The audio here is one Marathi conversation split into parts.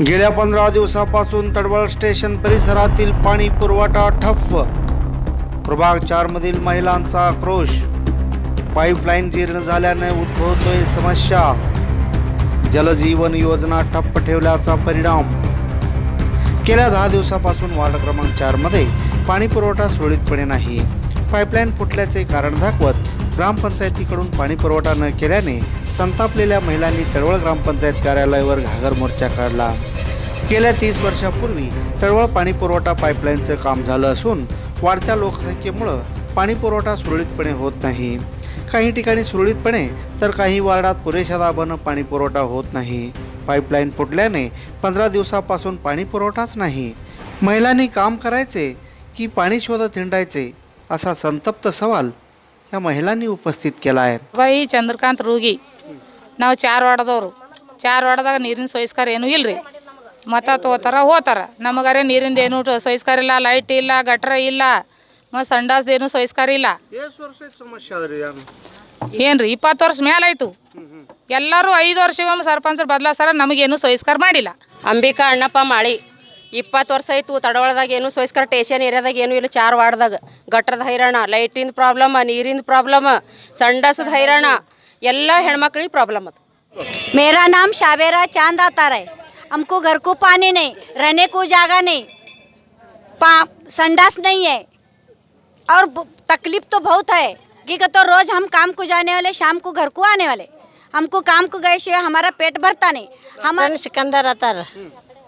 गेल्या पंधरा दिवसापासून तडवळ स्टेशन परिसरातील पाणी पुरवठा ठप्प. प्रभाग चारमधील महिलांचा आक्रोश. पाईपलाईन जीर्ण झाल्याने उद्भवतोय समस्या. जलजीवन योजना ठप्प ठेवल्याचा परिणाम. गेल्या दहा दिवसापासून वार्ड क्रमांक चारमध्ये पाणी पुरवठा सुरळीतपणे नाही. पाईपलाईन फुटल्याचे कारण दाखवत ग्रामपंचायतीकडून पाणी पुरवठा न केल्याने संतापलेल्या महिलांनी चळवळ ग्रामपंचायत कार्यालयावर घागर मोर्चा काढला. गेल्या तीस वर्षापूर्वी चळवळ पाणीपुरवठा पाईपलाईनचं काम झालं असून वाढत्या लोकसंख्येमुळं पाणीपुरवठा सुरळीतपणे होत नाही. काही ठिकाणी सुरळीतपणे तर काही वार्डात पुरेशा दाबानं पाणीपुरवठा होत नाही. पाईपलाईन फुटल्याने पंधरा दिवसापासून पाणी पुरवठाच नाही. महिलांनी काम करायचे की पाणी शोधत हिंडायचे असा संतप्त सवाल या महिलांनी उपस्थित केला आहे बाई चंद्रकांत रोगी. ನಾವು ಚಾರ್ ಹೊಡೆದವ್ರು ಚಾರ್ ಹೊಡೆದಾಗ ನೀರಿನ ಸೋಯಿಸ್ಕಾರ ಏನೂ ಇಲ್ಲ ರೀ ಮತ ತಗೋತಾರ ಹೋತಾರ. ನಮಗಾರೆ ನೀರಿಂದ ಏನು ಸೋಯಿಸ್ಕಾರ ಇಲ್ಲ ಲೈಟ್ ಇಲ್ಲ ಗಟ್ರ ಇಲ್ಲ ಮತ್ತು ಸಂಡಾಸ್ದೇನು ಸೋಯಿಸ್ಕಾರ ಇಲ್ಲ. ಏನು? ರೀ ಇಪ್ಪತ್ತು ವರ್ಷ ಆಯ್ತು. ಎಲ್ಲರೂ ಐದು ವರ್ಷಗೊಮ್ಮೆ ಸರ್ಪಂಚರು ಬದಲಾಸ್ತಾರ ನಮಗೇನು ಸೋಯಿಸ್ಕಾರ ಮಾಡಿಲ್ಲ. ಅಂಬಿಕಾ ಅಣ್ಣಪ್ಪ ಮಾಳಿ ಇಪ್ಪತ್ತು ವರ್ಷ ಆಯ್ತು ತಡವಳದಾಗ ಏನು ಸೋಯಿಸ್ಕರ ಟೇಷನ್ ಏರಿಯಾದಾಗ ಏನು ಇಲ್ಲ ಚಾರ್ ವಾರ್ಡ್ದಾಗ ಗಟ್ರದ ಹೈರಾಣ ಲೈಟಿಂದ ಪ್ರಾಬ್ಲಮ್ ನೀರಿಂದ ಪ್ರಾಬ್ಲಮ್ ಸಂಡಸದ ಹೈರಾಣ. ಎಲ್ಲ ಹೆಣ್ಮಕ್ಳಿಗೆ ಪ್ರಾಬ್ಲಮ್ ಅದು मेरा नाम शाबेरा चांद अतार है हमको घर को पानी नहीं रहने को जगह नहीं पा संडास नहीं है और ब- तकलीफ तो बहुत है कि तो रोज़ हम काम को जाने वाले शाम को घर को आने वाले हमको काम को गए से हमारा पेट भरता नहीं हम हम सिकंदर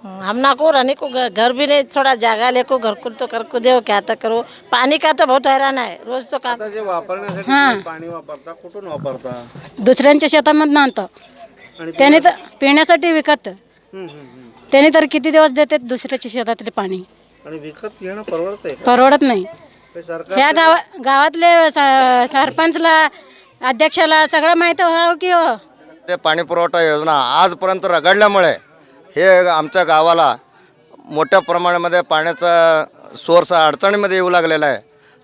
अतर हमना को रहने को घर भी नहीं थोड़ा जगह ले को घर को तो कर को दो क्या तक करो। पानी का तो बहुत हैरान है रोज तो काम जे वापरण्यासाठी पाणी वापरता कुठून वापरता? दुसऱ्यांच्या शेतामधनं आणतो. आणि त्याने तर पिण्यासाठी? विकत. हम्म, हम्म, हम्म. त्याने तर किती दिवस देते दुसऱ्याच्या शेतातले पाणी? आणि विकत घेणं परवडतंय का? परवडत नाही. हे सरकार ह्या गावा गावातले स- सरपंचला अध्यक्षाला सगळं माहिती व्हावं की हो? ते पाणी पुरवठा योजना आजपर्यंत रगडल्यामुळे हे आमच्या गावाला मोठ्या प्रमाणामध्ये पाण्याचा सोर्स अडचणीमध्ये येऊ लागलेला आहे.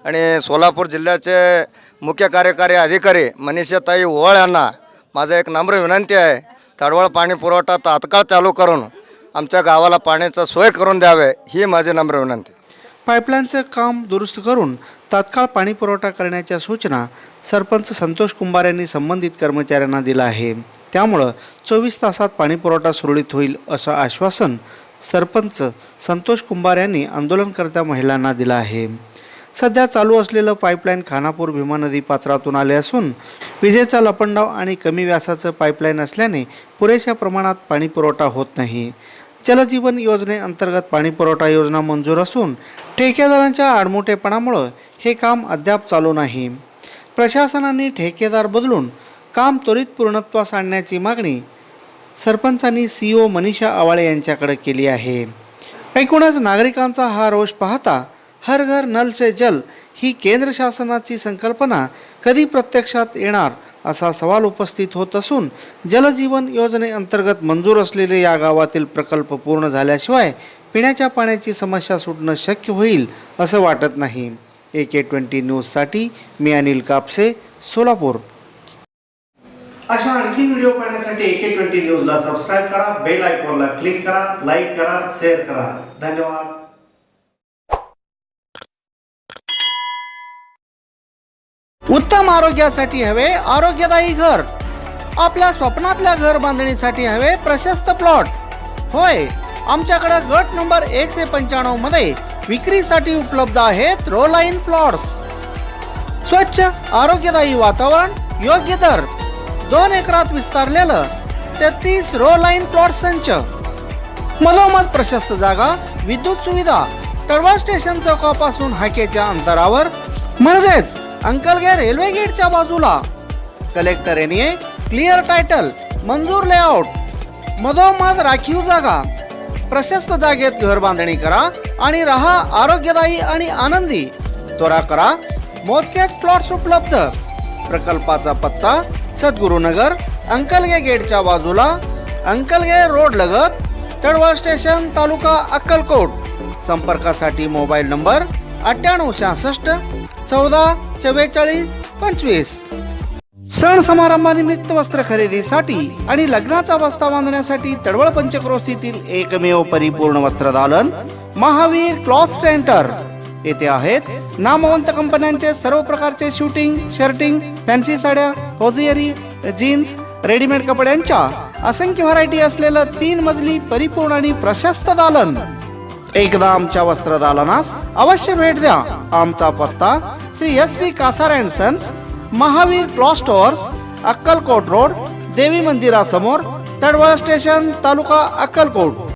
आणि सोलापूर जिल्ह्याचे मुख्य कार्यकारी अधिकारी मनीषाताई ओवाळ यांना माझं एक नम्र विनंती आहे. तडवळ पाणी पुरवठा तात्काळ चालू करून आमच्या गावाला पाण्याचा सोय करून द्यावे ही माझी नम्र विनंती. पाईपलाईनचं काम दुरुस्त करून तात्काळ पाणी पुरवठा करण्याच्या सूचना सरपंच संतोष कुंभार यांनी संबंधित कर्मचाऱ्यांना दिला आहे त्यामुळं चोवीस तासात पाणी पुरवठा सुरळीत होईल असं आश्वासन सरपंच संतोष कुंभार यांनी आंदोलनकर्त्या महिलांना दिलं आहे. सध्या चालू असलेलं पाईपलाईन खानापूर भीमा नदी पात्रातून आले असून विजेचा लपंडाव आणि कमी व्यासाचं पाईपलाईन असल्याने पुरेशा प्रमाणात पाणी पुरवठा होत नाही. जलजीवन योजनेअंतर्गत पाणी पुरवठा योजना मंजूर असून ठेकेदारांच्या आडमोठेपणामुळं हे काम अद्याप चालू नाही. प्रशासनाने ठेकेदार बदलून काम त्वरित पूर्णत्वास आणण्याची मागणी सरपंचांनी सी ओ मनीषा आवाळे यांच्याकडे केली आहे. एकूणच नागरिकांचा हा रोष पाहता हर घर नल से जल ही केंद्र शासनाची संकल्पना कधी प्रत्यक्षात येणार असा सवाल उपस्थित होत असून जलजीवन योजनेअंतर्गत मंजूर असलेले या गावातील प्रकल्प पूर्ण झाल्याशिवाय पिण्याच्या पाण्याची समस्या सुटणं शक्य होईल असं वाटत नाही. ए के ट्वेंटी न्यूजसाठी मी अनिल कापसे सोलापूर. अशा आणखी व्हिडिओ पाहण्यासाठी ए के ट्वेंटी न्यूजला सबस्क्राईब करा बेल आयकॉनला क्लिक करा लाईक करा शेअर करा. धन्यवाद. उत्तम आरोग्यासाठी हवे आरोग्यदायी घर. आपल्या स्वप्नातल्या घर बांधणीसाठी हवे प्रशस्त प्लॉट होय आमच्याकडे गट नंबर एकशे पंच्याण्णवमध्ये विक्रीसाठी उपलब्ध आहेत रोलाईन प्लॉट्स स्वच्छ आरोग्यदायी वातावरण योग्य दर. दोन एकरात विस्तारलेलं तेहतीस रो लाईन प्लॉट संच. मधोमध प्रशस्त जागा विद्युत सुविधा तळवळ स्टेशन चौकापासून हाकेच्या अंतरावर म्हणजेच अंकलगे रेल्वे गेटच्या बाजूला. कलेक्टर यांनी क्लिअर टायटल मंजूर लेआउट मधोमध राखीव जागा. प्रशस्त जागेत घर बांधणी करा आणि राहा आरोग्यदायी आणि आनंदी. त्वरा करा मोजकेच प्लॉट्स उपलब्ध. प्रकल्पाचा पत्ता सद्गुरुनगर अंकलगे गेटच्या बाजूला अंकलगे रोड लगत तळवळ स्टेशन तालुका अक्कलकोट. संपर्कासाठी मोबाईल नंबर अठ्ठ्याण्णव सहासष्ट चौदा चव्वेचाळीस पंचवीस. सण समारंभानिमित्त वस्त्र खरेदीसाठी आणि लग्नाचा बस्ता बांधण्यासाठी तडवळ पंचक्रोशीतील एकमेव परिपूर्ण वस्त्र दालन महावीर क्लॉथ सेंटर. येथे आहेत नामवंत कंपन्यांचे सर्व प्रकारचे शूटिंग शर्टिंग फॅन्सी साड्या होजियरी जीन्स रेडीमेड कपड्यांच्या असंख्य व्हरायटी असलेलं तीन मजली परिपूर्ण आणि प्रशस्त दालन. एकदा आमच्या वस्त्र दालनास अवश्य भेट द्या. आमचा पत्ता Shri S P Kasar and sons Mahavir cloth stores Akkalkot road देवी मंदिरासमोर तडवळ स्टेशन तालुका अक्कलकोट.